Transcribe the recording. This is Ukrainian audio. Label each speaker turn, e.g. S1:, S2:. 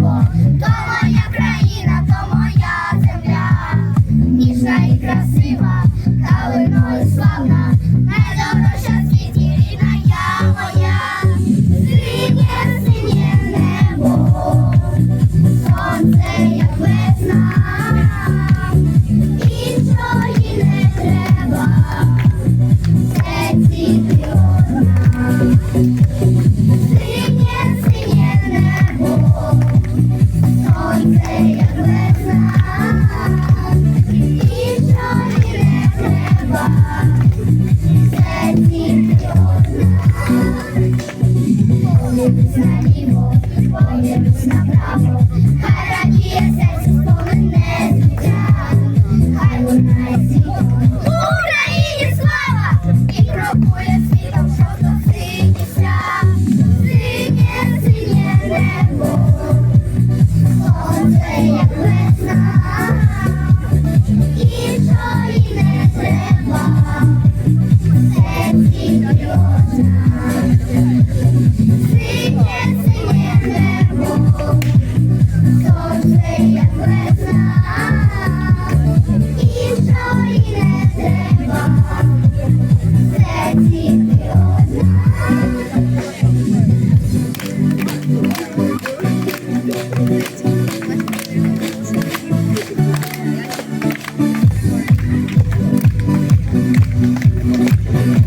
S1: небо, то моя країна, то моя земля, ніжна і красива, калиною славна. Подивись наліво, подивись направо, Música